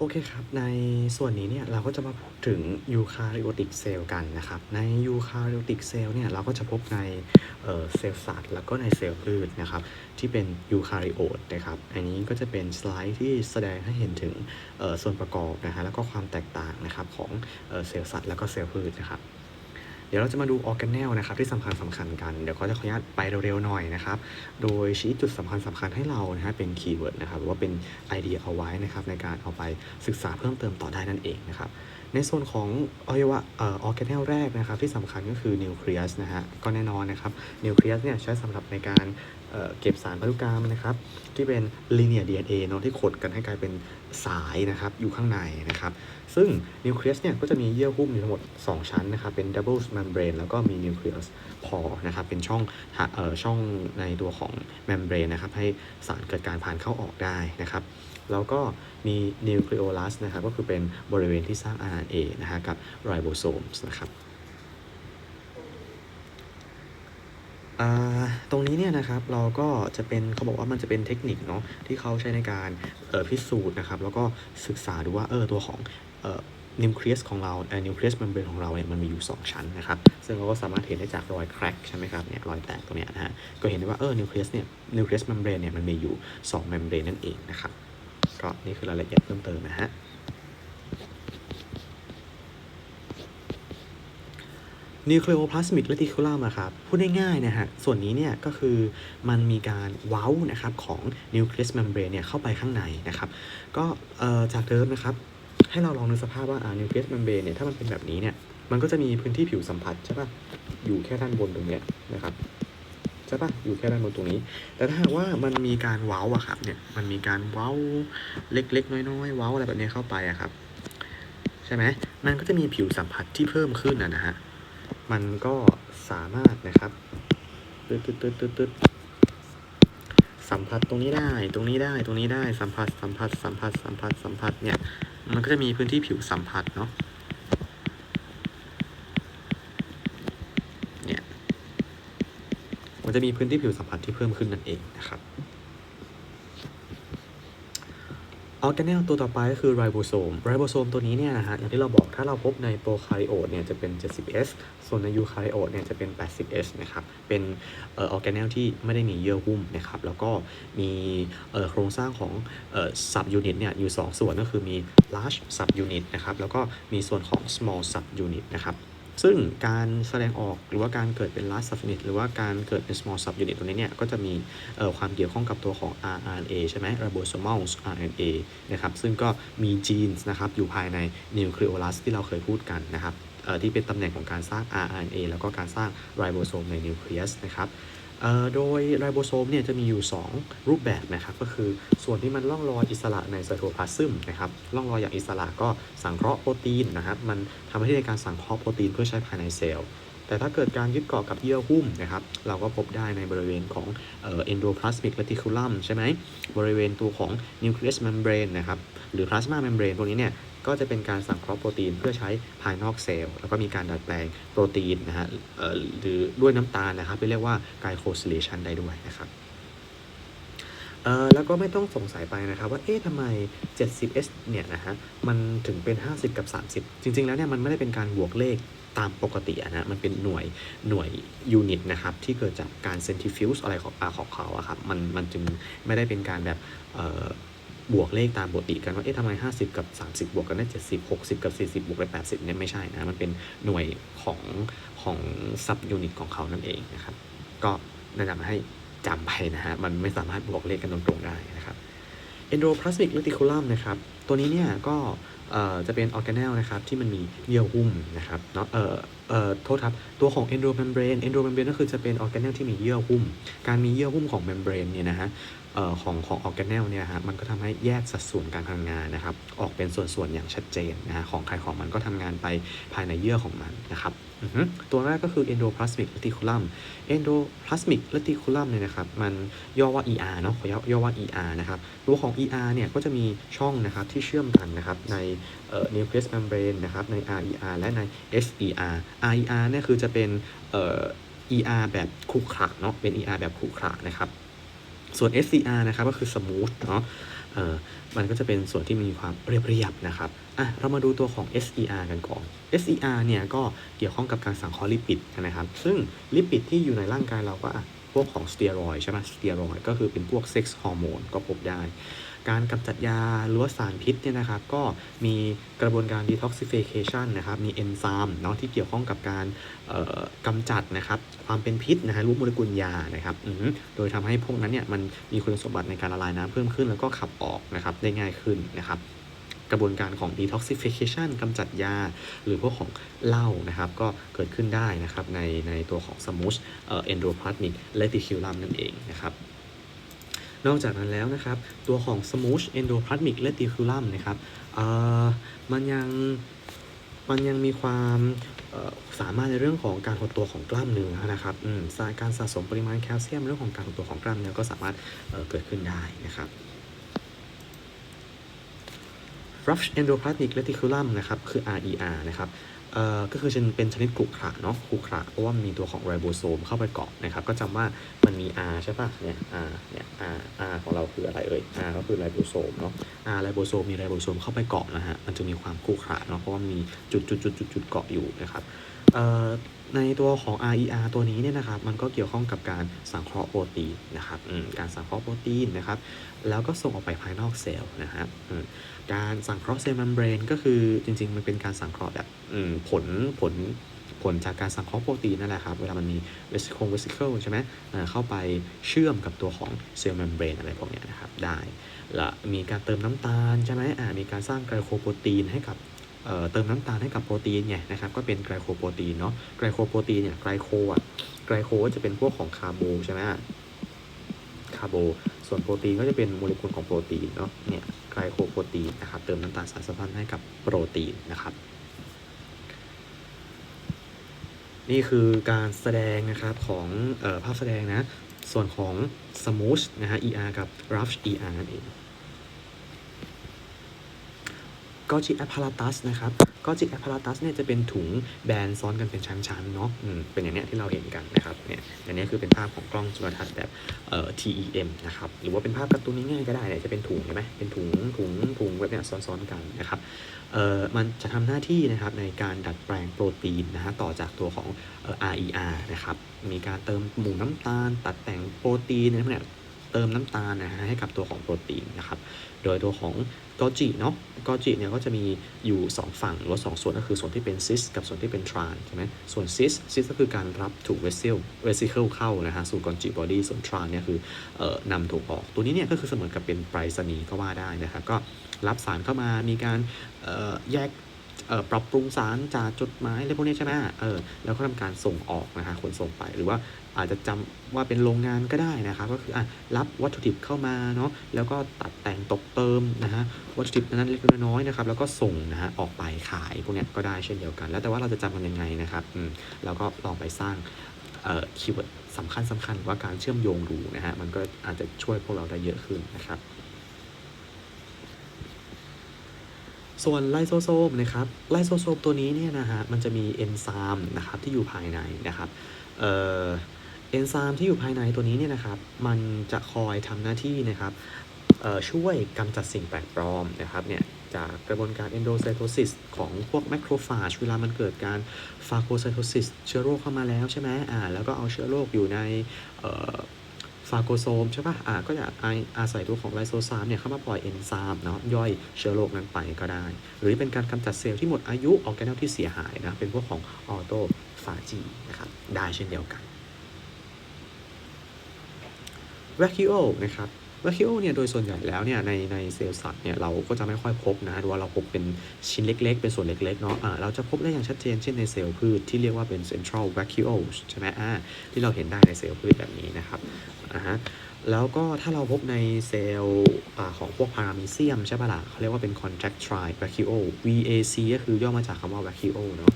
โอเคครับ ในส่วนนี้เนี่ยเราก็จะมาพูดถึงยูคาริโอติกเซลล์กันนะครับ ในยูคาริโอติกเซลล์เนี่ยเราก็จะพบในเซลล์สัตว์แล้วก็ในเซลล์พืชนะครับ ที่เป็นยูคาริโอตนะครับ อันนี้ก็จะเป็นสไลด์ที่แสดงให้เห็นถึงส่วนประกอบนะฮะแล้วก็ความแตกต่างนะครับของเอ่อเซลล์สัตว์แล้วก็เซลล์พืชนะครับ เดี๋ยวเราจะมาดูออร์แกเนลนะครับที่สำคัญสำคัญกัน เดี๋ยวก็จะขออนุญาตไปเร็วๆหน่อยนะครับ โดยชี้จุดสำคัญสำคัญให้เรานะฮะเป็นคีย์เวิร์ดนะครับหรือว่าเป็นไอเดียเอาไว้นะครับในการเอาไปศึกษาเพิ่มเติมต่อได้นั่นเองนะครับในส่วนของอวัยวะออร์แกเนลแรกนะครับที่สำคัญก็คือนิวเคลียสนะฮะก็แน่นอนนะครับนิวเคลียสเนี่ยใช้สำหรับในการเเก็บสารพันธุกรรมนะครับที่เป็น linear DNA เอเนาะที่ขดกันให้กลายเป็นสายนะครับอยู่ข้างในนะครับซึ่งนิวเคลียสเนี่ยก็จะมีเยื่อหุ้มอยู่ทั้งหมด 2 ชั้นนะครับเป็น double membrane แล้วก็มีนิวเคลียสพอนะครับเป็นช่องออช่องในตัวของ membrane นะครับให้สารเกิดการผ่านเข้าออกได้นะครับ แล้วก็มีนิวคลีโอลัสนะครับก็คือเป็นบริเวณที่สร้าง RNA นะฮะกับไรโบโซมส์นะครับตรงนี้เนี่ยนะครับเราก็จะเป็นเขาบอกว่ามันจะเป็นเทคนิคเนาะที่เขาใช้ในการพิสูจน์นะครับแล้วก็ศึกษาดูว่าเออตัวของนิวเคลียสของเราเออนิวเคลียสเมมเบรนของเราเนี่ยมันมีอยู่ 2 ชั้นนะครับซึ่งเราก็สามารถเห็นได้จากรอยแครกใช่ไหมครับเนี่ยรอยแตกตรงเนี้ยนะฮะก็เห็นได้ว่าเออนิวเคลียสเนี่ยนิวเคลียสเมมเบรนเนี่ยมันมีอยู่2เมมเบรนนั่นเองนะครับ ก็นี่คือรายละเอียดเพิ่มเติมนะฮะนิวเคลีย p พลาสมิก r รติคูลัมอะครับพูดง่ายๆนะฮะส่วนนี้เนี่ยก็คือมันมีการเว้านะครับของนิวเคลียส m ม m b r a n e เนี่ยเข้าไปข้างในนะครับก็จากเดิมนะครับให้เราลองนึกสภาพว่าอ่านิวเคลียส m ม m b r a n e เนี่ยถ้ามันเป็นแบบนี้เนี่ยมันก็จะมีพื้นที่ผิวสัมผัสใช่ป่ะอยู่แค่ด้านบนตรงเนี้ยนะครับ ใช่ปะอยู่แค่ด้านบนตรงนี้ แต่ถ้าหากว่ามันมีการเว้าอะครับเนี่ยมันมีการเว้าเล็กๆ น้อยๆเว้าอะไรแบบนี้เข้าไปอะครับใช่ไหมมันก็จะมีผิวสัมผัสที่เพิ่มขึ้นนะนะฮะมันก็สามารถนะครับตึ๊ดตึ๊ดตึ๊ดตึ๊ดตึ๊ดสัมผัสตรงนี้ได้ ตรงนี้ได้ ตรงนี้ได้ สัมผัส สัมผัส สัมผัส สัมผัส สัมผัส เนี่ย มันก็จะมีพื้นที่ผิวสัมผัสเนาะ เนี่ย มันจะมีพื้นที่ผิวสัมผัสที่เพิ่มขึ้นนั่นเองนะครับออร์แกเนลตัวต่อไปก็คือไรโบโซมไรโบโซมตัวนี้เนี่ยนะฮะอย่างที่เราบอกถ้าเราพบในโปรคาริโอตเนี่ยจะเป็น 70S ส่วนในยูคาริโอตเนี่ยจะเป็น 80S นะครับ เป็นออร์แกเนลที่ไม่ได้มีเยื่อหุ้มนะครับ แล้วก็มีโครงสร้างของเอ่อ sub unit เนี่ยอยู่ 2 ส่วนก็คือมี large sub unit นะครับ แล้วก็มีส่วนของ small sub unit นะครับ ซึ่งการแสดงออกหรือว่าการเกิดเป็น large sub unit หรือว่าการเกิดเป็น small sub unit ตรงนี้เนี่ยก็จะมีความเกี่ยวข้องกับตัวของ RNA ใช่ไหม ribosomal RNA นะครับซึ่งก็มีจีนนะครับอยู่ภายใน nucleolus ที่เราเคยพูดกันนะครับที่เป็นตำแหน่งของการสร้าง RNA แล้วก็การสร้างไรโบโซมในนิวเคลียสนะครับ โดยไรโบโซมเนี่ยจะมีอยู่ 2 รูปแบบนะครับ ก็คือส่วนที่มันล่องลอยอิสระในไซโทพลาซึมนะครับล่องลอยอย่างอิสระก็สังเคราะห์โปรตีนนะครับมันทำหน้าที่ในการสังเคราะห์โปรตีนเพื่อใช้ภายในเซลล์แต่ถ้าเกิดการยึดเกาะกับเยื่อหุ้มนะครับ เราก็พบได้ในบริเวณของเอ่อ endoplasmic reticulum ใช่ไหมบริเวณตัวของ nucleus membrane นนะครับ หรือ plasma membrane ตรงนี้เนี่ย ก็จะเป็นการสังเคราะห์โปรตีนเพื่อใช้ภายนอกเซลล์แล้วก็มีการดัดแปลงโปรตีนนะฮะหรือด้วยน้ำตาลนะครับที่เรียกว่า glycosylation ได้ด้วยนะครับแล้วก็ไม่ต้องสงสัยไปนะครับว่าเอ๊ะทำไม 70s เนี่ยนะฮะมันถึงเป็น 50 กับ 30 จริง ๆ แล้วเนี่ยมันไม่ได้เป็นการบวกเลขตามปกตินะมันเป็นหน่วยหน่วยยูนิตนะครับที่เกิดจากการเซนทิฟิวส์อะไรของอาของเขาอะครับมันมันจึงไม่ได้เป็นการแบบ บวกเลขตามปกติกันว่าเอ๊ะทำไม 50 กับ 30 บวกกันได้ 70 60 กับ 40 บวกได้80เนี่ยไม่ใช่นะ มันเป็นหน่วยของของซับยูนิตของเขานั่นเองนะครับ ก็แนะนำให้จำไปนะฮะ มันไม่สามารถบวกเลขกันตรงๆได้นะครับ endoplasmic reticulum นะครับ ตัวนี้เนี่ยก็จะเป็นออร์แกเนลนะครับที่มันมีเยื่อหุ้มนะครับเนาะเอ่อเอ่อโทษครับ ตัวของ endomembrane endomembrane ก็คือจะเป็นออร์แกเนลที่มีเยื่อหุ้ม การมีเยื่อหุ้มของ membrane เนี่ยนะฮะ ของของออร์แกเนลเนี่ยฮะมันก็ทำให้แยกสัดส่วนการทำงานนะครับ ออกเป็นส่วนๆอย่างชัดเจนนะฮะของใครของมันก็ทำงานไปภายในเยื่อของมันนะครับตัวแรกก็คือ endoplasmic reticulum endoplasmic reticulum เนี่ยนะครับ มันย่อว่า ER เนาะขอย่อว่า ER นะครับ ตัวของ ER เนี่ยก็จะมีช่องนะครับที่เชื่อมกันนะครับใน nucleus membrane นะครับใน RER และใน SER RER เนี่ยคือจะเป็น ER แบบขรุขระเนาะเป็น ER แบบขรุขระนะครับ ส่วน SCR นะครับก็คือ smooth เนาะมันก็จะเป็นส่วนที่มีความเรียบเรียบนะครับอะเรามาดูตัวของ SER กันก่อน SER เนี่ยก็เกี่ยวข้องกับการสังเคราะห์ลิปิดนะครับ ซึ่งลิปิดที่อยู่ในร่างกายเราก็ วกของสเตียรอยใช่ไหมสเตียรอยก็คือเป็นพวกเซ็กซ์ฮอร์โมนก็พบได้ การกำจัดยาหรือว่าสารพิษเนี่ยนะครับ ก็มีกระบวนการ detoxification นะครับ มีเอนไซม์เนาะที่เกี่ยวข้องกับการกำจัดนะครับความเป็นพิษนะฮะรูปโมเลกุลยานะครับโดยทำให้พวกนั้นเนี่ยมันมีคุณสมบัติในการละลายน้ำเพิ่มขึ้น แล้วก็ขับออกนะครับได้ง่ายขึ้นนะครับ กระบวนการของ detoxification กำจัดยา หรือพวกของเหล้านะครับ ก็เกิดขึ้นได้นะครับในในตัวของ smooth เอ่อ endoplasmic reticulum นั่นเองนะครับนอกจากนั้นแล้วนะครับ ตัวของ smooth endoplasmic reticulum นะครับเอ่อมันยังมันยังมีความสามารถในเรื่องของการหดตัวของกล้ามเนื้อนะครับการสะสมปริมาณแคลเซียมเรื่องของการหดตัวของกล้ามเนื้อก็สามารถเเกิดขึ้นได้นะครับ rough endoplasmic reticulum นะครับ คือ RER นะครับเอ่อก็คือเป็นชนิดขรุขระเนาะขรุขระเพราะว่ามีตัวของไรโบโซมเข้าไปเกาะนะครับ ก็จำว่ามันมี R ใช่ปะเนี่ย R เนี่ย R R ของเราคืออะไรเอ่ย R ก็คือไรโบโซมเนาะ R ไรโบโซมมีไรโบโซมเข้าไปเกาะนะฮะ มันจะมีความขรุขระเนาะ เพราะว่ามีจุดจุดจุดจุดจุดเกาะอยู่นะครับ เอ่อ ในตัวของ RER ตัวนี้เนี่ยนะครับ มันก็เกี่ยวข้องกับการสังเคราะห์โปรตีนนะครับการสังเคราะห์โปรตีนนะครับ แล้วก็ส่งออกไปภายนอกเซลล์นะครับการสังเคราะห์เซลล์เมมเบรนก็คือจริง ๆ มันเป็นการสังเคราะห์แบบผลผลผลจากการสังเคราะห์โปรตีนนั่นแหละครับ เวลามันมีเวสิคงเวสิเคิลใช่ไหมเข้าไปเชื่อมกับตัวของเซลล์เมมเบรนอะไรพวกนี้นะครับ ได้ และมีการเติมน้ำตาลใช่ไหมมีการสร้างไกลโคโปรตีนให้กับ เติมน้ำตาลให้กับโปรตีนไงนะครับก็เป็นไกลโคโปรตีนเนาะไกลโคโปรตีนเนี่ยไกลโคอะไกลโคก็จะเป็นพวกของคาร์โบใช่ไหมคาร์โบส่วนโปรตีนก็จะเป็นโมเลกุลของโปรตีนเนาะเนี่ยไกลโคโปรตีนนะครับเติมน้ำตาลสารสัมพันธ์ให้กับโปรตีนนะครับ นี่คือการแสดงนะครับของออภาพแสดงนะ ส่วนของ smooth นะฮะ ER กับ rough ER นั่นเอง กอจิแอพาราตัสนะครับกอจิแอพาราตัสเนี่ยจะเป็นถุงแบนซ้อนกันเป็นชั้นๆเนาะอืมเป็นอย่างเนี้ยที่เราเห็นกันนะครับเนี่ยอันเนี้ยคือเป็นภาพของกล้องจุลทรรศน์แบบเอ่อ TEM นะครับหรือว่าเป็นภาพการ์ตูนง่ายๆก็ได้เนี่ยจะเป็นถุงใช่ไหมเป็นถุงถุงถุงแบบเนี้ยซ้อนๆกันนะครับเอ่อมันจะทำหน้าที่นะครับในการดัดแปลงโปรตีนนะฮะต่อจากตัวของเอ่อ RER นะครับมีการเติมหมู่น้ำตาล ตัดแต่งโปรตีนอะไรพวกเนี้ยเติมน้ำตาลนะฮะให้กับตัวของโปรตีนนะครับ โดยตัวของ กอจิเนาะกอจิเนี่ยก็จะมีอยู่ 2 ฝั่งหรือว่า2ส่วนก็คือส่วนที่เป็นซิสกับส่วนที่เป็นทรานใช่ไหมส่วนซิสซิสก็คือการรับถูกเวสเซลเวสิเคิลเข้านะฮะสู่กอจิบอดี้ส่วนทรานเนี่ยคือเอ่อนำถูกออก ตัวนี้เนี่ยก็คือเสมือนกับเป็นไปรษณีย์ก็ว่าได้นะครับก็รับสารเข้ามามีการเอ่อแยก ปรับปรุงสารจากจดหมายอะไรพวกนี้ใช่ไหมเออแล้วก็ทำการส่งออกนะฮะขนส่งไปหรือว่าอาจจะจำว่าเป็นโรงงานก็ได้นะครับ ก็คืออะรับวัตถุดิบเข้ามาเนาะแล้วก็ตัดแต่งตกเติมนะฮะวัตถุดิบนั้นเล็กน้อยนะครับ แล้วก็ส่งนะฮะออกไปขายพวกนี้ก็ได้เช่นเดียวกัน แล้วแต่ว่าเราจะจำมันยังไงนะครับอืมแล้วก็ลองไปสร้างเอ่อคีย์เวิร์ดสำคัญสำคัญว่าการเชื่อมโยงดูนะฮะมันก็อาจจะช่วยพวกเราได้เยอะขึ้นนะครับ ส่วนไลโซโซมนะครับไลโซโซมตัวนี้เนี่ยนะฮะมันจะมีเอนไซม์นะครับที่อยู่ภายในนะครับเอ่อเอนไซม์ที่อยู่ภายในตัวนี้เนี่ยนะครับมันจะคอยทำหน้าที่นะครับเอ่อช่วยกำจัดสิ่งแปลกปลอมนะครับเนี่ยจากกระบวนการเอนโดไซโตซิสของพวกแมคโครฟาจเวลามันเกิดการฟาโกไซโตซิสเชื้อโรคเข้ามาแล้วใช่ไหมอ่าแล้วก็เอาเชื้อโรคอยู่ในเอ่อ ฟาโกโซมใช่ปะอ่าก็จะอาอาศัยตัวของไลโซซามเนี่ยเข้ามาปล่อยเอนไซม์เนาะย่อยเชื้อโรคนั้นไปก็ได้ หรือเป็นการกำจัดเซลล์ที่หมดอายุออร์แกเนลที่เสียหายนะ เป็นพวกของออโตฟาจีนะครับได้เช่นเดียวกัน v a c u o นะครับ v a c u o เนี่ยโดยส่วนใหญ่แล้วเนี่ยในในเซลล์สัตว์เนี่ยเราก็จะไม่ค่อยพบนะหรือว่าเราพบเป็นชิ้นเล็ก ๆ เป็นส่วนเล็กๆเนาะอ่าเราจะพบได้อย่างชัดเจนเช่นในเซลล์พืชที่เรียกว่าเป็น central vacuoles ใช่ไหมอ่าที่เราเห็นได้ในเซลล์พืชแบบนี้นะครับอ่าฮะแล้วก็ถ้าเราพบในเซลล์ของพวกพารามีเซียมใช่ปะล่ะเขาเรียกว่าเป็น contractile vacuole VAC ก็คือย่อมาจากคำว่า vacuole เนาะ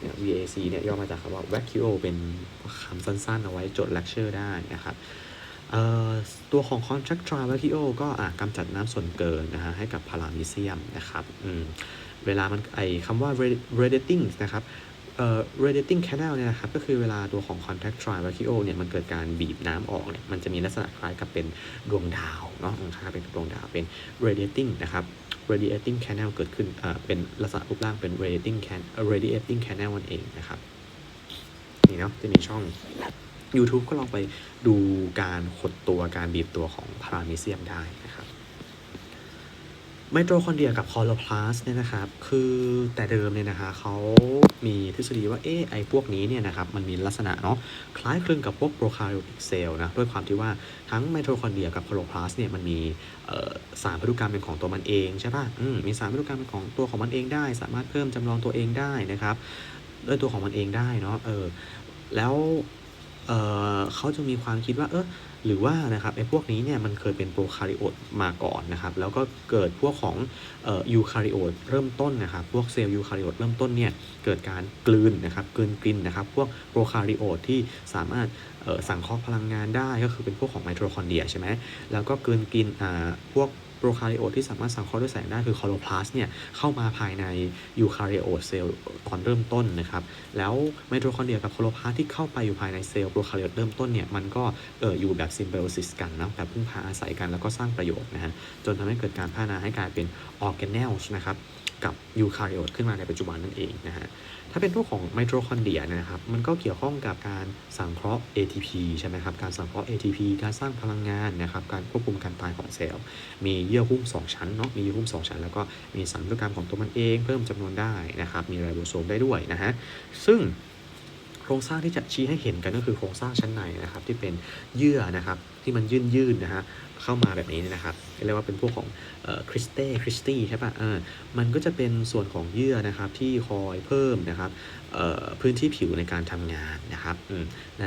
เนี่ย VAC เนี่ยย่อมาจากคำว่า vacuole เป็นคำสั้นๆ เอาไว้จด lecture ได้นะครับ ตัวของ contractile vacuole ก็อะกำจัดน้ำส่วนเกินนะฮะให้กับพารามีเซียมนะครับอืมเวลามันไอคำว่า radiating นะครับเอ่อ radiating canal เนี่ยนะครับก็คือเวลาตัวของ contractile vacuole เนี่ยมันเกิดการบีบน้ำออกเนี่ยมันจะมีลักษณะคล้ายกับเป็นดวงดาวเนาะคล้ายเป็นดวงดาวเป็น radiating นะครับ radiating canal เกิดขึ้นอ่าเป็นลักษณะรูปร่างเป็น radiating can radiating canal นั่นเองนะครับนี่เนาะจะมีช่อง YouTube ก็ลองไปดูการหดตัวการบีบตัวของพาราเมเซียมได้นะครับไมโทคอนเดรียกับคลอโรพลาสเนี่ยนะครับ คือแต่เดิมเนี่ยนะคะเขามีทฤษฎีว่าเออไอพวกนี้เนี่ยนะครับ มันมีลักษณะเนาะคล้ายคลึงกับพวกโปรคาริโอติกเซลล์นะด้วยความที่ว่าทั้งไมโทคอนเดรียกับคลอโรพลาสเนี่ยมันมีสารพันธุกรรมเป็นของตัวมันเองใช่ป่ะอืมมีสารพันธุกรรมเป็นของตัวของมันเองได้ สามารถเพิ่มจำลองตัวเองได้นะครับด้วยตัวของมันเองได้เนาะเออแล้ว เเขาจะมีความคิดว่าเออหรือว่านะครับไอ้พวกนี้เนี่ยมันเคยเป็นโปรคาริโอตมาก่อนนะครับ แล้วก็เกิดพวกของยูคาริโอตเริ่มต้นนะครับ พวกเซลล์ยูคาริโอตเริ่มต้นเนี่ยเกิดการกลืนนะครับกลืนกินนะครับ พวกโปรคาริโอตที่สามารถเอ่อสังเคราะห์พลังงานได้ก็คือเป็นพวกของไมโทคอนเดรียใช่ไหมแล้วก็กลืนกินพวก โปรคาริโอตที่สามารถสังเคราะห์ด้วยแสงได้คือคลอโรพลาสเนี่ยเข้ามาภายในยูคาริโอตเซลล์ตอนเริ่มต้นนะครับ แล้วไมโทคอนเดรียกับคลอโรพลาสที่เข้าไปอยู่ภายในเซลล์โปรคาริโอตเริ่มต้นเนี่ยมันก็เอออยู่แบบซิมเบ o ซิสกันนะแบบพึ่งพาอาศัยกันแล้วก็สร้างประโยชน์นะฮะจนทำให้เกิดการพัฒนาให้กลายเป็นออร์แกเนลนะครับ กับยูคาริโอตขึ้นมาในปัจจุบันนั่นเองนะฮะ ถ้าเป็นพวกของไมโทคอนเดรียนะครับ มันก็เกี่ยวข้องกับการสังเคราะห์ ATP ใช่ไหมครับ การสังเคราะห์ ATP การสร้างพลังงานนะครับ การควบคุมการตายของเซลล์ มีเยื่อหุ้ม 2 ชั้นเนาะ มีเยื่อหุ้ม 2 ชั้น แล้วก็มีสารพันธุกรรมของตัวมันเองเพิ่มจำนวนได้นะครับ มีไรโบโซมได้ด้วยนะฮะ ซึ่งโครงสร้างที่จะชี้ให้เห็นกันก็คือโครงสร้างชั้นในนะครับที่เป็นเยื่อนะครับที่มันยื่นยื่นนะฮะ เข้ามาแบบนี้นะครับเรียกว่าเป็นพวกของคริสเต้คริสตี้ใช่ปะ่ะมันก็จะเป็นส่วนของเยื่อนะครับที่คอยเพิ่มนะครับพื้นที่ผิวในการทำงานนะครับใน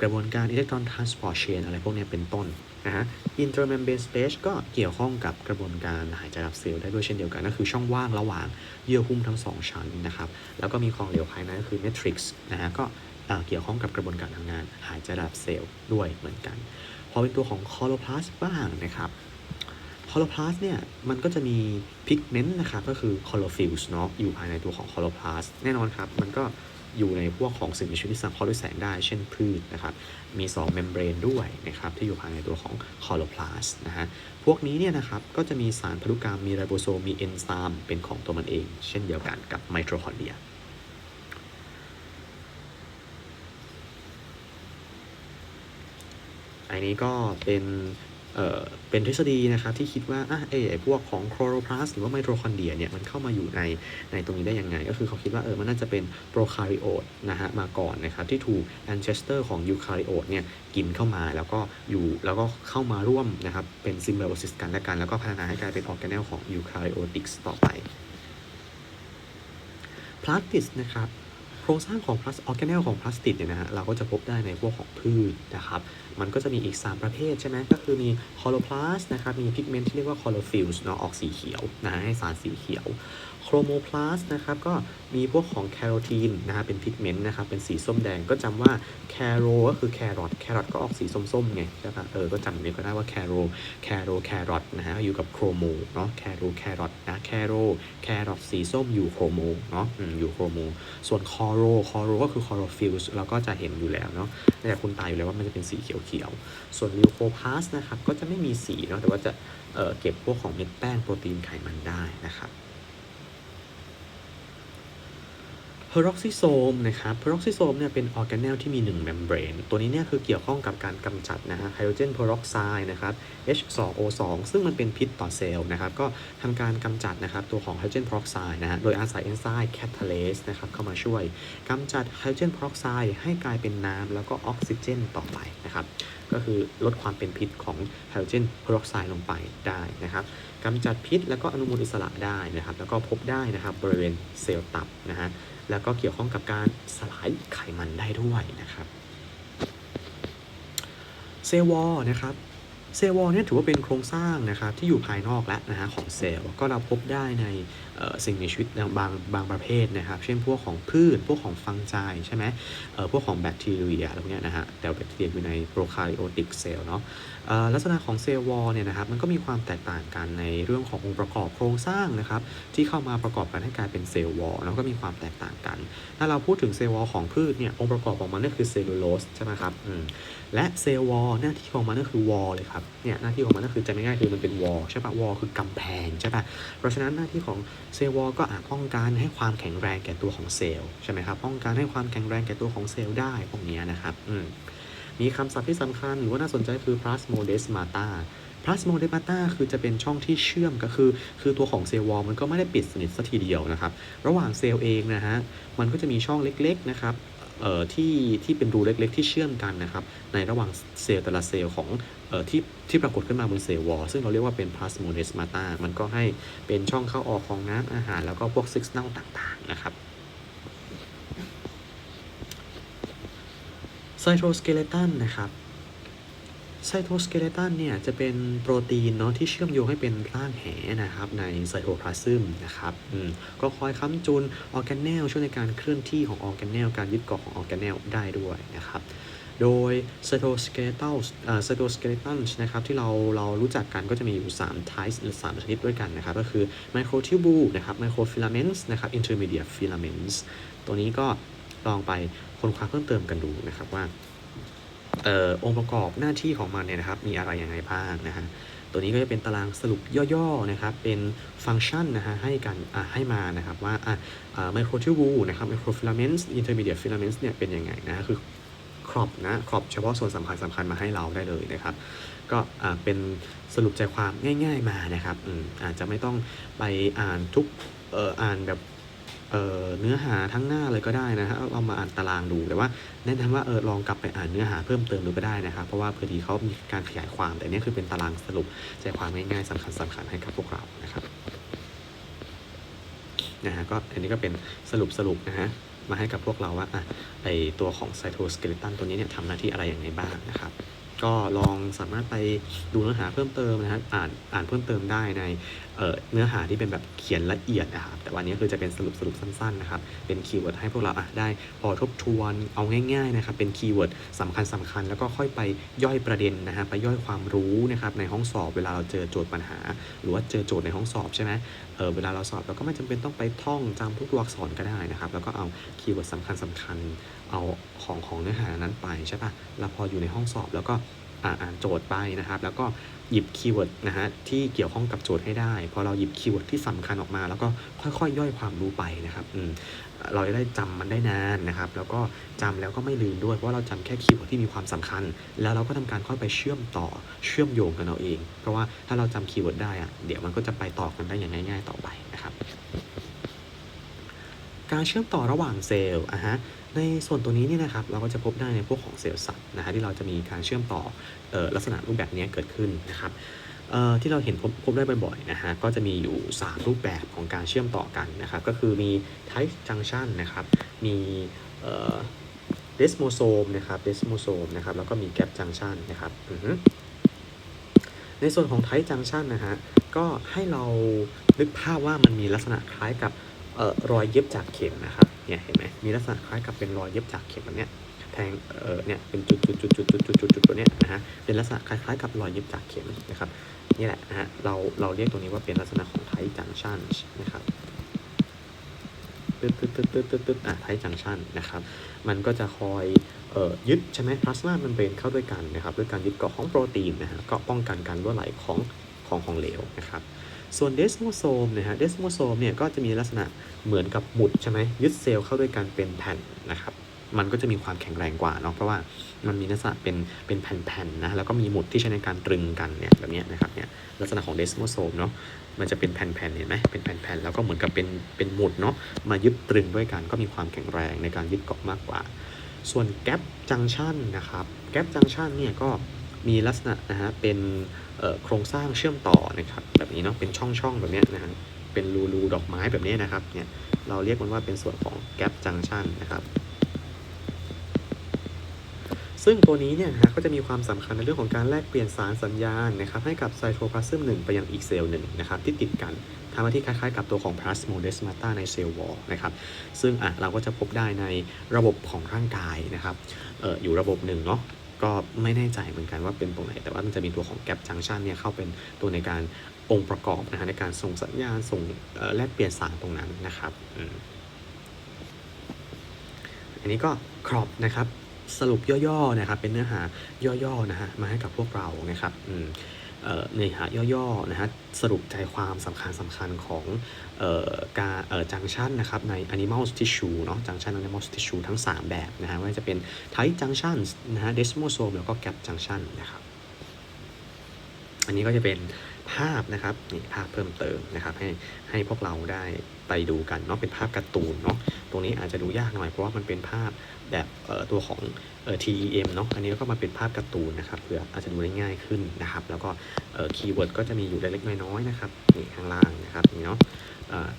กระบวนการอิเล็กตรอนทรานสปอร์ตเชนอะไรพวกนี้เป็นต้นนะฮะ intermembrane space ก็เกี่ยวข้องกับกระบวนการหายใจรับเซลล์ได้ด้วยเช่นเดียวกันก็คือช่องว่างระหว่างเยื่อหุ้มทั้งสองชั้นนะครับ แล้วก็มีของเหลวภายในก็คือ matrix นะฮะก็เกี่ยวข้องกับกระบวนการทำงานหายใจรับเซลล์ด้วยเหมือนกัน พอเป็นตัวของ chloroplast บ้างนะครับ chloroplast เนี่ยมันก็จะมี pigment นะครับก็คือ chlorophyll เนาะอยู่ภายในตัวของ chloroplast แน่นอนครับ มันก็อยู่ในพวกของสิ่งมีชีวิตที่สังเคราะห์ด้วยแสงได้ เช่นพืชนะครับ มี2 membrane ด้วยนะครับ ที่อยู่ภายในตัวของ chloroplast นะฮะ พวกนี้เนี่ยนะครับ ก็จะมีสารพันธุกรรม มีไรโบโซม มีเอนไซม์เป็นของตัวมันเอง เช่นเดียวกันกับไมโทคอนเดรีย อันนี้ก็เป็นเอ่อเป็นทฤษฎีนะครับที่คิดว่าอะเออพวกของโครโรพลาสหรือว่าไมโทคอนเดรียเนี่ยมันเข้ามาอยู่ในในตรงนี้ได้ยังไง ก็คือเขาคิดว่าเออมันน่าจะเป็นโปรคาริโอตนะฮะมาก่อนนะครับที่ถูกแอนเชสเตอร์ของยูคาริโอตเนี่ยกินเข้ามาแล้วก็อยู่แล้วก็เข้ามาร่วมนะครับเป็นซิมเบลซิสกันและกัน แล้วก็พัฒนาให้กลายเป็นออร์แกเนลของยูคาริโอติกส์ต่อไปพลาสติกนะครับ โครงสร้างของพลาสออร์แกเนลของพลาสติกเนี่ยนะฮะเราก็จะพบได้ในพวกของพืชนะครับ มันก็จะมีอีก 3 ประเภทใช่ไหมก็คือมีคอโลพลาสนะครับ มีพิกเมนต์ที่เรียกว่าคอโลฟิลส์เนาะออกสีเขียวนะให้สารสีเขียว โครโมพลาสนะครับก็มีพวกของแคโรทีนนะฮะเป็นพิกเมนต์นะครับเป็นสีส้มแดงก็จำว่าแคโรก็คือแครอทแครอทก็ออกสีส้มๆไงใช่ปะเออก็จำนี้ก็ได้ว่าแคโรแคโรแครอทนะฮะอยู่กับโครโมเนาะแคโรแครอทนะแคโรแครอทสีส้มอยู่โครโมเนาะอยู่โครโม ส่วนคอโรคอโรก็คือคอโรฟิลส์เราก็จะเห็นอยู่แล้วเนาะแต่คุณตายอยู่แล้วว่ามันจะเป็นสีเขียวๆส่วนลิวโคพาสนะครับก็จะไม่มีสีเนาะแต่ว่าจะเออเก็บพวกของเม็ดแป้งโปรตีนไขมันได้นะครับ เพอร็อกซิโซมนะครับเพอร็อกซิโซมเนี่ยเป็นออร์แกเนลที่มี1 membrane ตัวนี้เนี่ยคือเกี่ยวข้องกับการกำจัดนะฮะไฮโดรเจนเพอร็อกไซด์นะครับ H2O2 ซึ่งมันเป็นพิษต่อเซลล์นะครับ ก็ทำการกำจัดนะครับตัวของไฮโดรเจนเพอร็อกไซด์นะฮะ โดยอาศัยเอนไซม์แคทาเลสนะครับเข้ามาช่วยกำจัดไฮโดรเจนเพอร็อกไซด์ให้กลายเป็นน้ำแล้วก็ออกซิเจนต่อไปนะครับก็คือลดความเป็นพิษของไฮโดรเจนเพอร็อกไซด์ลงไปได้นะครับกำจัดพิษแล้วก็อนุมูลอิสระได้นะครับ แล้วก็พบได้นะครับบริเวณเซลล์ตับนะฮะแล้วก็เกี่ยวข้องกับการสลายไขมันได้ด้วยนะครับเซลล์วอลนะครับเซลล์วอลเนี่ยถือว่าเป็นโครงสร้างนะครับที่อยู่ภายนอกแล้วนะฮะของเซลล์ก็เราพบได้ใน สิ่งมีชีวิตบางบางประเภทนะครับ เช่นพวกของพืช พวกของฟังไจใช่ไหมพวกของแบคทีเรียอะไรพวกนี้นะฮะแต่แบคทีเรียอยู่ในโปรคาริโอติกเซลล์เนาะลักษณะของเซลล์วอลเนี่ยนะครับมันก็มีความแตกต่างกันในเรื่องขององค์ประกอบโครงสร้างนะครับที่เข้ามาประกอบกันให้กลายเป็นเซลล์วอลแล้วก็มีความแตกต่างกัน ถ้าเราพูดถึงเซลล์วอลของพืชเนี่ยองค์ประกอบของมันก็คือเซลลูโลสใช่ไหมครับและเซลล์วอลหน้าที่ของมันก็คือวอลเลยครับเนี่ยหน้าที่ของมันก็คือจำง่ายๆคือมันเป็นวอลใช่ปะวอลคือกำแพงใช่ปะเพราะฉะนั้นหน้าที่ของเซลล์วอลก็อาจป้องกันให้ความแข็งแรงแก่ตัวของเซลล์ใช่ไหมครับ ป้องกันให้ความแข็งแรงแก่ตัวของเซลล์ได้พวกนี้นะครับอืมมีคำศัพท์ที่สำคัญหรือว่าน่าสนใจคือ plasmodesmata plasmodesmata คือจะเป็นช่องที่เชื่อมก็คือ คือตัวของเซลล์วอลมันก็ไม่ได้ปิดสนิทสัทีเดียวนะครับ ระหว่างเซลล์เองนะฮะ มันก็จะมีช่องเล็กๆนะครับ ที่ที่เป็นรูเล็กๆ ที่เชื่อมกันนะครับในระหว่างเซลล์แต่ละเซลล์ของเอ่อที่ที่ปรากฏขึ้นมาบนเซลล์วอลซึ่งเราเรียกว่าเป็นพลาสโมเนสมาตามันก็ให้เป็นช่องเข้าออกของน้ำอาหาร แล้วก็พวกซิกเนลต่างๆนะครับไซโทสเกเลตันนะครับ ไซโทสเกเลตันเนี่ยจะเป็นโปรตีนเนาะที่เชื่อมโยงให้เป็นร่างแหนะครับในไซโทพลาซึมนะครับอืมก็คอยค้ำจุนออร์แกเนลช่วยในการเคลื่อนที่ของออร์แกเนลการยึดเกาะของออร์แกเนลได้ด้วยนะครับโดย cytoskeletal เอ่อ cytoskeleton นะครับที่เราเรารู้จักกันก็จะมีอยู่3 types หรือ 3 ชนิดด้วยกันนะครับ ก็คือ microtubule นะครับ microfilaments นะครับ intermediate filaments ตัวนี้ก็ลองไปค้นคว้าเพิ่มเติมกันดูนะครับว่า ออองค์ประกอบหน้าที่ของมันเนี่ยนะครับ มีอะไรอยังไงบ้างนะฮะตัวนี้ก็จะเป็นตารางสรุปย่อๆนะครับ เป็นฟังก์ชันนะฮะให้กันให้มานะครับว่าอะอ่า microtubule นะครับ microfilaments intermediate filaments เนี่ยเป็นยังไงนะคือครอบนะครอบเฉพาะส่วนสำคัญสำคัญมาให้เราได้เลยนะครับ ก็เป็นสรุปใจความง่าย ๆมานะครับออาจจะไม่ต้องไปอ่านทุกอออ่านแบบ เเนื้อหาทั้งหน้าเลยก็ได้นะฮะเรามาอ่านตารางดูแต่ว่าแนะนำว่าเออลองกลับไปอ่านเนื้อหาเพิ่มเติมดูก็ได้นะครับเพราะว่าพอดีเขามีการขยายความ แต่นี้คือเป็นตารางสรุปใจความง่ายๆสำคัญสำคัญให้กับพวกเรานะครับนะฮะก็อันนี้ก็เป็นสรุปสรุปนะฮะมาให้กับพวกเราว่าอะไอตัวของไซโทสเกเลตันตัวนี้เนี่ยทำหน้าที่อะไรอย่างไรบ้างนะครับ ก็ลองสามารถไปดูเนื้อหาเพิ่มเติมนะฮะอ่านอ่านเพิ่มเติมได้ในเเนื้อหาที่เป็นแบบเขียนละเอียดนะครับ แต่วันนี้คือจะเป็นสรุปสรุปสั้นๆนะครับ เป็นคีย์เวิร์ดให้พวกเราอะได้พอทบทวนเอาง่ายๆนะครับ เป็นคีย์เวิร์ดสำคัญสำคัญแล้วก็ค่อยไปย่อยประเด็นนะฮะไปย่อยความรู้นะครับในห้องสอบเวลาเราเจอโจทย์ปัญหา หรือว่าเจอโจทย์ในห้องสอบใช่ไหมเออเวลาเราสอบเราก็ไม่จำเป็นต้องไปท่องจำทุกตัวอักษรก็ได้นะครับ แล้วก็เอาคีย์เวิร์ดสำคัญสำคัญ เอาของของเนื้อหานั้นไปใช่ปะแล้วพออยู่ในห้องสอบแล้วก็อ่านโจทย์ไปนะครับ แล้วก็หยิบคีย์เวิร์ดนะฮะที่เกี่ยวข้องกับโจทย์ให้ได้ พอเราหยิบคีย์เวิร์ดที่สำคัญออกมา แล้วก็ค่อยๆ ย่อยความรู้ไปนะครับอืมเราจะได้จำมันได้นานนะครับ แล้วก็จำแล้วก็ไม่ลืมด้วยเพราะเราจำแค่คีย์เวิร์ดที่มีความสำคัญ แล้วเราก็ทำการค่อยไปเชื่อมต่อเชื่อมโยงกันเอาเอง เพราะว่าถ้าเราจำคีย์เวิร์ดได้อะเดี๋ยวมันก็จะไปต่อกันได้อย่างง่าย ๆ ต่อไปนะครับ การเชื่อมต่อระหว่างเซลล์อะฮะ ในส่วนตัวนี้เนี่ยนะครับเราก็จะพบได้ในพวกของเซลล์สัตว์นะฮะที่เราจะมีการเชื่อมต่ออลักษณะรูปแบบนี้เกิดขึ้นนะครับที่เราเห็นพบพบได้บ่อยๆนะฮะก็จะมีอยู่ 3 รูปแบบของการเชื่อมต่อกันนะครับก็คือมี tight junction นะครับมีเอ่อ desmosome นะครับ desmosome นะครับแล้วก็มี gap junction นะครับในส่วนของ tight junction นะฮะก็ให้เรานึกภาพว่ามันมีลักษณะคล้ายกับออรอยเย็บจากเข็มนะครับ เนี่ยเห็นไหมมีลักษณะคล้ายกับเป็นรอยเย็บจากเข็มแบบเนี้ยแทงเออเนี่ยเป็นจุดจุดจุดจุดจุดจุดจุดจุดตัวเนี้ยนะฮะเป็นลักษณะคล้ายๆกับรอยเย็บจากเข็มนะครับนี่แหละนะฮะเราเราเรียกตรงนี้ว่าเป็นลักษณะของไทจังชันนะครับตึ๊ดตึ๊ดตึ๊ดตึ๊ดตึ๊ดตึ๊ดอะไทจังชันนะครับมันก็จะคอยเอ่อยึดใช่ไหมพลาสมามันเป็นเข้าด้วยกันนะครับด้วยการยึดเกาะของโปรตีนนะฮะก็ป้องกันการรั่วไหลของของของเหลวนะครับ ส่วนเดสโมโซมนะฮะเดสโมโซมเนี่ยก็จะมีลักษณะเหมือนกับหมุดใช่ไหมยึดเซลล์เข้าด้วยกันเป็นแผ่นนะครับมันก็จะมีความแข็งแรงกว่าเนาะเพราะว่ามันมีลักษณะเป็นเป็นแผ่นๆนะแล้วก็มีหมุดที่ใช้ในการตรึงกันเนี่ยแบบนี้นะครับเนี่ยลักษณะของเดสโมโซมเนาะมันจะเป็นแผ่นๆเห็นไหมเป็นแผ่นๆแล้วก็เหมือนกับเป็นเป็นหมุดเนาะมายึดตรึงด้วยกันก็มีความแข็งแรงในการยึดเกาะมากกว่า ส่วนแก p จังชันนะครับแก p จังชันเนี่ยก็มีลักษณะนะฮะเป็น โครงสร้างเชื่อมต่อนะครับแบบนี้เนาะเป็นช่องๆแบบนี้นะฮะเป็นรูๆดอกไม้แบบนี้นะครับเนี่ยเราเรียกมันว่าเป็นส่วนของแก p จังชันนะครับซึ่งตัวนี้เนี่ยนะฮะก็จะมีความสำคัญในเรื่องของการแลกเปลี่ยนสารสัญญาณนะครับให้กับไซโทพลาซึมหนึ่งไปยังอีกเซลล์หนึ่งนะครับที่ติดกันทำหน้าที่คล้ายๆกับตัวของ plasmodesmata ในเซลล์วอลนะครับซึ่งอะเราก็จะพบได้ในระบบของร่างกายนะครับอออยู่ระบบหนึ่งเนาะ ก็ไม่แน่ใจเหมือนกันว่าเป็นตรงไหน แต่ว่ามันจะมีตัวของแก p จังชันเนี่ยเข้าเป็นตัวในการองค์ประกอบนะฮะในการส่งสัญญาณส่งแลกเปลี่ยนสารตรงนั้นนะครับอันนี้ก็ครอบนะครับสรุปย่อๆนะครับเป็นเนื้อหาย่อๆนะฮะมาให้กับพวกเรานะครับอืม เนื้อหาย่อๆนะฮะสรุปใจความสำคัญสำคัญของออการจังชันนะครับใน animal tissue เนาะจังชัน animal tissue ทั้ง 3 แบบนะฮะว่าจะเป็น tight junction นะฮะ desmosome แล้วก็ gap junction นะครับ อันนี้ก็จะเป็น ภาพนะครับนี่ภาพเพิ่มเติมนะครับ ให้ให้พวกเราได้ไปดูกันเนาะเป็นภาพการ์ตูนเนาะตรงนี้อาจจะดูยากหน่อยเพราะว่ามันเป็นภาพแบบเอ่อตัวของเอ่อ TEM เนาะอันนี้ก็มาเป็นภาพการ์ตูนนะครับเพื่ออาจจะดูได้ง่ายขึ้นนะครับ แล้วก็เอ่อคีย์เวิร์ดก็จะมีอยู่เล็กๆน้อยๆนะครับนี่ข้างล่างนะครับนี่เนาะ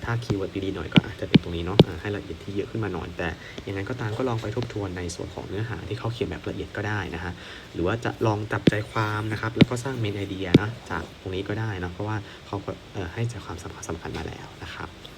ถ้าคีย์เวิร์ดดีๆหน่อยก็อาจจะเป็นตรงนี้เนาะให้ละเอียดที่เยอะขึ้นมาหน่อย แต่ยังไงก็ตามก็ลองไปทบทวนในส่วนของเนื้อหาที่เขาเขียนแบบละเอียดก็ได้นะฮะหรือว่าจะลองจับใจความนะครับแล้วก็สร้างเมนไอเดียนะจากตรงนี้ก็ได้นะเพราะว่าเขาเอ่อให้ใจความสำคัญสำคัญมาแล้วนะครับ